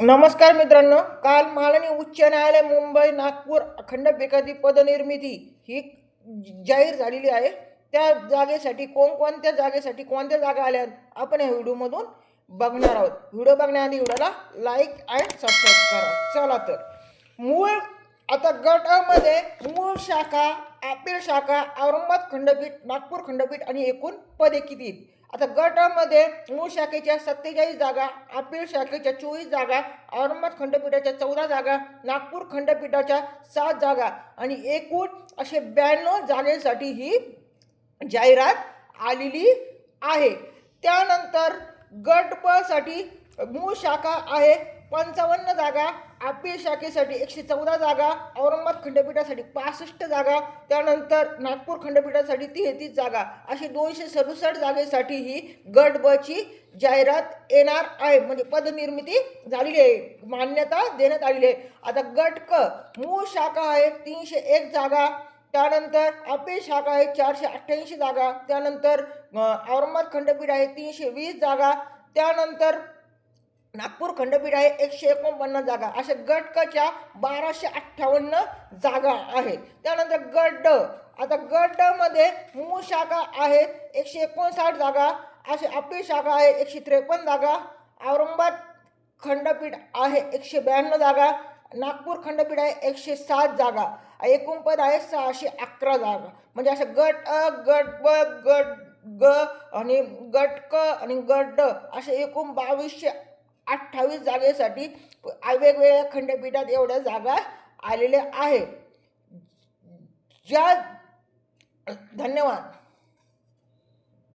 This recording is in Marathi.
नमस्कार मित्रांनो काल माननीय उच्च न्यायालय मुंबई नागपूर खंडपीठाची पदनिर्मिती ही जाहीर झालेली आहे. त्या जागेसाठी कोणकोणत्या जागेसाठी कोणत्या जागा आल्या आपण या व्हिडिओमधून बघणार आहोत. व्हिडिओ बघण्याआधी व्हिडिओला लाईक अँड सबस्क्राईब करा. चला तर मूळ आता गटामध्ये मूळ शाखा अपील शाखा औरंगाबाद खंडपीठ नागपूर खंडपीठ आणि एकूण पदे किती आता गटामध्ये मूळ शाखेच्या सत्तेचाळीस जागा अपील शाखेच्या चोवीस जागा औरंगाबाद खंडपीठाच्या चौदा जागा नागपूर खंडपीठाच्या सात जागा आणि एकूण असे ब्याण्णव जागेसाठी ही जाहिरात आलेली आहे. त्यानंतर गट मूळ शाखा आहे पंचावन्न जागा अपील शाखेसाठी एकशे चौदा जागा औरंगाबाद खंडपीठासाठी पासष्ट जागा त्यानंतर नागपूर खंडपीठासाठी तेहतीस जागा. अशी दोनशे सदुसष्ट जागेसाठी ही गट जाहिरात येणार आहे. म्हणजे पदनिर्मिती झालेली आहे. मान्यता देण्यात आलेली आहे. आता गट क मूळ शाखा आहे तीनशे एक जागा. त्यानंतर अपील शाखा आहे चारशे अठ्ठ्याऐंशी जागा. त्यानंतर औरंगाबाद खंडपीठ आहे तीनशे वीस जागा. त्यानंतर नागपूर खंडपीठ आहे एकशे एकोणपन्नास जागा. अशा गटकच्या बाराशे अठ्ठावन्न जागा आहेत. त्यानंतर गट ड. आता गटमध्ये मूळ शाखा आहेत एकशे एकोणसाठ जागा. असे आपली शाखा आहे एकशे त्रेपन्न जागा. औरंगाबाद खंडपीठ आहे एकशे ब्याण्णव जागा. नागपूर खंडपीठ आहे एकशे सात जागा. एकूण पद आहे सहाशे अकरा जागा. म्हणजे असं गट अ गट ब गट ग आणि गट क आणि गट ड असे एकूण बावीसशे अठ्ठावीस जागेसाठी वेगवेगळ्या खंडपीठात एवढ्या जागा आलेल्या आहे ज्या धन्यवाद.